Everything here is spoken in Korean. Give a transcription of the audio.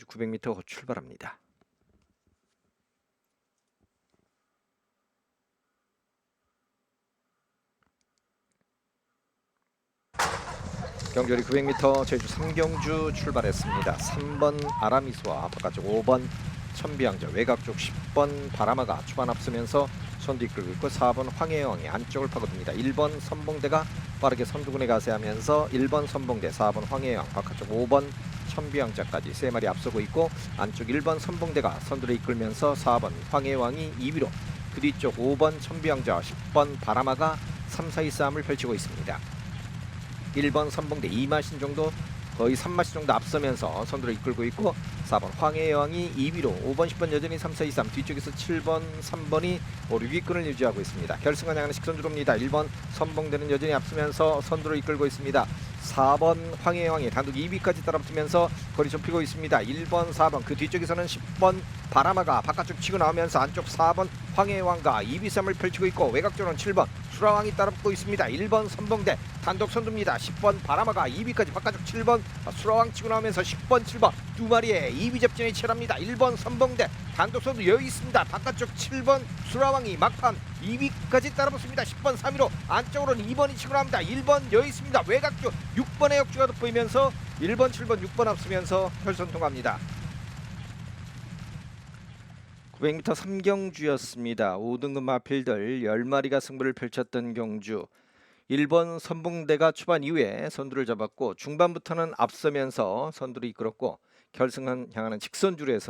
경주 900m 출발합니다. 경주리 900m 제주 삼경주 출발했습니다. 3번 아라미스와 바깥쪽 5번 천비양자 외곽 쪽 10번 바라마가 초반 앞서면서 선두 이끌고 있고 4번 황혜영이 안쪽을 파고듭니다. 1번 선봉대가 빠르게 선두군에 가세하면서 1번 선봉대, 4번 황혜영, 바깥쪽 5번 천비양자까지 세 마리 앞서고 있고 안쪽 1번 선봉대가 선두를 이끌면서 4번 황혜왕이 2위로 그 뒤쪽 5번 천비양자, 10번 바라마가 3, 4, 2 싸움을 펼치고 있습니다. 1번 선봉대 2마신 정도 거의 3마신 정도 앞서면서 선두를 이끌고 있고 4번 황혜영이 2위로 5번 10번 여전히 3, 4, 2, 3 뒤쪽에서 7번 3번이 5, 6위권을 유지하고 있습니다. 결승을 향하는 식선주로입니다. 1번 선봉대는 여전히 앞서면서 선두를 이끌고 있습니다. 4번 황혜영이 단독 2위까지 따라붙으면서 거리 좁히고 있습니다. 1번 4번 그 뒤쪽에서는 10번 바라마가 바깥쪽 치고 나오면서 안쪽 4번 황혜왕과 2위 싸움을 펼치고 있고 외곽쪽으로는 7번 수라왕이 따라붙고 있습니다. 1번 선봉대 단독 선두입니다. 10번 바라마가 2위까지 바깥쪽 7번 수라왕 치고 나오면서 10번 7번 두 마리의 2위 접전이 치열합니다. 1번 선봉대 단독 선두 여유 있습니다. 바깥쪽 7번 수라왕이 막판 2위까지 따라붙습니다. 10번 3위로 안쪽으로는 2번이 치고 나옵니다. 1번 여유 있습니다. 외곽쪽 6번의 역주가 돋보이면서 1번 7번 6번 앞서면서 결선 통합니다. 900m 3경주였습니다. 5등급 마필들 10마리가 승부를 펼쳤던 경주. 1번 선봉대가 초반 이후에 선두를 잡았고 중반부터는 앞서면서 선두를 이끌었고 결승을 향하는 직선주로에서